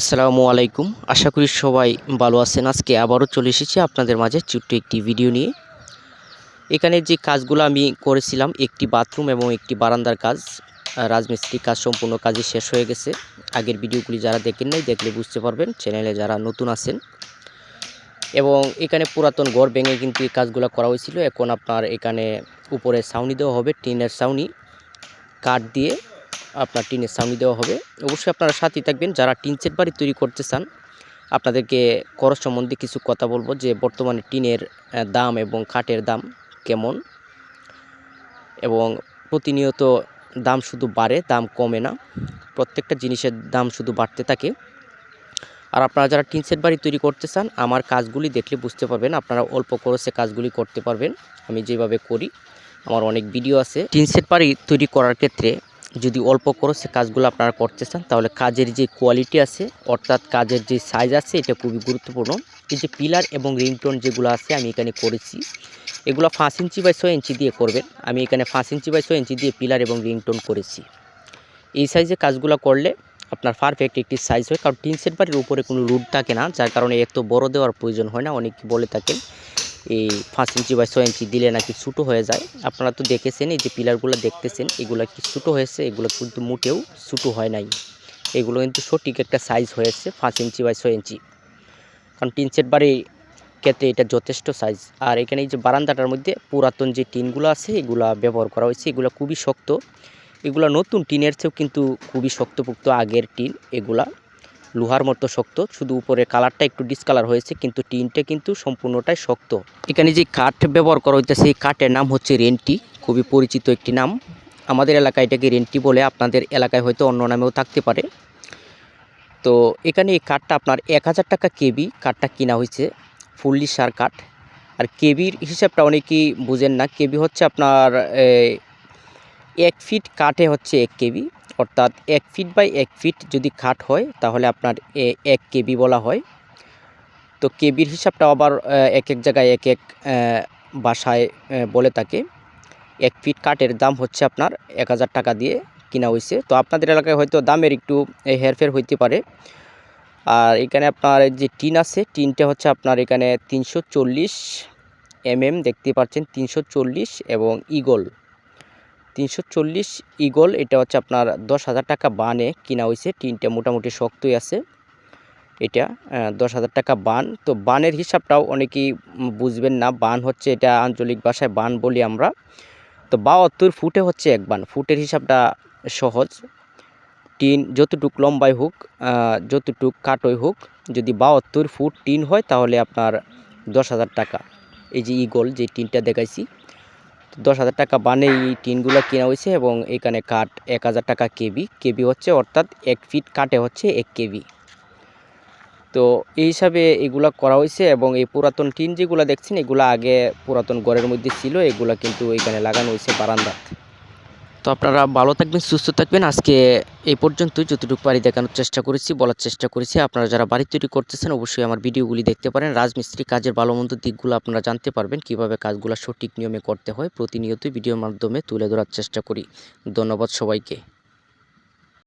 আসসালামু আলাইকুম। আশা করি সবাই ভালো আছেন। আজকে আবারও চলে এসেছি আপনাদের মাঝে ছোট্ট একটি ভিডিও নিয়ে। এখানে যে কাজগুলো আমি করেছিলাম একটি বাথরুম এবং একটি বারান্দার কাজ আহ, রাজমিস্ত্রি কাজ সম্পূর্ণ কাজই শেষ হয়ে গেছে। আগের ভিডিওগুলি যারা দেখেন নাই দেখলে বুঝতে পারবেন চ্যানেলে যারা নতুন আছেন। এবং এখানে পুরাতন ঘর ভেঙে কিন্তু এই কাজগুলো করা হয়েছিল। এখন আপনার এখানে উপরে ছাউনি দেওয়া হবে টিনের ছাউনি। কাঠ দিয়ে আপনার টিনের ছাউনি দেওয়া হবে। অবশ্যই আপনারা সাথেই থাকবেন। যারা টিন সেট বাড়ি তৈরি করতে চান, আপনাদেরকে খরচ সম্বন্ধে কিছু কথা বলব যে বর্তমানে টিনের দাম এবং কাঠের দাম কেমন এবং প্রতিনিয়ত দাম শুধু বাড়ে, দাম কমে না। প্রত্যেকটা জিনিসের দাম শুধু বাড়তে থাকে। আর আপনারা যারা টিন সেট বাড়ি তৈরি করতে চান, আমার কাজগুলি দেখলে বুঝতে পারবেন, আপনারা অল্প খরচে কাজগুলি করতে পারবেন। আমি যেভাবে করি, আমার অনেক ভিডিও আছে। টিন সেট বাড়ি তৈরি করার ক্ষেত্রে যদি অল্প খরচে কাজগুলো আপনারা করতে চান, তাহলে কাজের যে কোয়ালিটি আছে, অর্থাৎ কাজের যে সাইজ আছে, এটা খুবই গুরুত্বপূর্ণ। এই যে পিলার এবং রিংটোন যেগুলো আছে, আমি এখানে করেছি। এগুলো পাঁচ ইঞ্চি বাই ছয় ইঞ্চি দিয়ে করবেন। আমি এখানে পাঁচ ইঞ্চি বাই ছয় ইঞ্চি দিয়ে পিলার এবং রিংটোন করেছি। এই সাইজে কাজগুলো করলে আপনার পারফেক্ট একটি সাইজ হয়। কারণ টিন সেট বাড়ির উপরে কোনো রুট থাকে না, যার কারণে এত বড় দেওয়ার প্রয়োজন হয় না, অনেকে বলে থাকেন। এই পাঁচ ইঞ্চি বা ছয় ইঞ্চি দিলে নাকি ছোটো হয়ে যায়। আপনারা তো দেখেছেন, এই যে পিলারগুলো দেখতেছেন, এগুলো কি ছোটো হয়েছে? এগুলো কিন্তু মোটেও ছোটো হয় নাই। এগুলো কিন্তু সঠিক একটা সাইজ হয়েছে পাঁচ ইঞ্চি বা ছয় ইঞ্চি কারণ টিন সেট বাড়ি ক্ষেত্রে এটা যথেষ্ট সাইজ আর এখানে এই যে বারান্দাটার মধ্যে পুরাতন যে টিনগুলো আছে, এগুলা ব্যবহার করা হয়েছে, এগুলো খুবই শক্ত। এগুলো নতুন টিনের চেয়েও কিন্তু খুবই শক্তপোক্ত আগের টিন, এগুলা লোহার মতো শক্ত, শুধু উপরে কালারটা একটু ডিসকালার হয়েছে, কিন্তু টিনটা কিন্তু সম্পূর্ণটাই শক্ত। এখানে যে কাঠ ব্যবহার করা হইতেছে, এই কাঠের নাম হচ্ছে রেন্টি, খুবই পরিচিত একটি নাম। আমাদের এলাকায় এটাকে রেন্টি বলে, আপনাদের এলাকায় হয়তো অন্য নামেও থাকতে পারে। তো এখানে এই কাঠটা আপনার এক হাজার টাকা কেবি, কাঠটা কিনা হয়েছে, ফুললি সার কাঠ। আর কেবির হিসাবটা অনেকেই বুঝেন না। কেবি হচ্ছে আপনার এক ফিট কাঠে হচ্ছে এক কেবি। অর্থাৎ এক ফিট বাই এক ফিট যদি কাঠ হয়, তাহলে আপনার এক কেবি বলা হয়। তো কেবির হিসাবটা আবার এক এক জায়গায় এক এক বাসায় বলে থাকে। এক ফিট কাঠের দাম হচ্ছে আপনার এক হাজার টাকা দিয়ে কিনা হয়েছে তো আপনাদের এলাকায় হয়তো দামের একটু হেরফের হইতে পারে। আর এখানে আপনার যে টিন আছে, টিনটা হচ্ছে আপনার এখানে তিনশো চল্লিশ এমএম, দেখতে পাচ্ছেন তিনশো চল্লিশ এবং ইগল। তিনশো চল্লিশ ইগল এটা হচ্ছে আপনার দশ হাজার টাকা বানে কিনা হয়েছে টিনটা মোটামুটি শক্তই আছে এটা দশ হাজার টাকা বান। তো বানের হিসাবটাও অনেকেই বুঝবেন না, বান হচ্ছে এটা আঞ্চলিক ভাষায় বান বলি আমরা। তো বাহাত্তর ফুটে হচ্ছে এক বান, ফুটের হিসাবটা সহজ। টিন যতটুক লম্বাই হোক যতটুক কাটই হোক, যদি বাহাত্তর ফুট টিন হয় তাহলে আপনার দশ হাজার টাকা। এই যে ইগল যে টিনটা দেখাইছি দশ হাজার টাকা বানে এই টিনগুলো কেনা হয়েছে এবং এখানে কাঠ এক হাজার টাকা কেবি। কেবি হচ্ছে, অর্থাৎ এক ফিট কাটে হচ্ছে এক কেবি। তো এই হিসাবে এগুলা করা হয়েছে এবং এই পুরাতন টিন যেগুলো দেখছেন, এগুলো আগে পুরাতন ঘরের মধ্যে ছিল, এগুলো কিন্তু এখানে লাগানো হয়েছে বারান্দাত তো আপনারা ভালো থাকবেন, সুস্থ থাকবেন। আজকে এই পর্যন্ত যতটুকু পারি দেখানোর চেষ্টা করেছি, বলার চেষ্টা করেছি। আপনারা যারা বাড়ি তৈরি করতেছেন, অবশ্যই আমার ভিডিওগুলি দেখতে পারেন। রাজমিস্ত্রি কাজের ভালো মন্দ দিকগুলো আপনারা জানতে পারবেন, কীভাবে কাজগুলো সঠিক নিয়মে করতে হয়। প্রতিনিয়তই ভিডিওর মাধ্যমে তুলে ধরার চেষ্টা করি। ধন্যবাদ সবাইকে।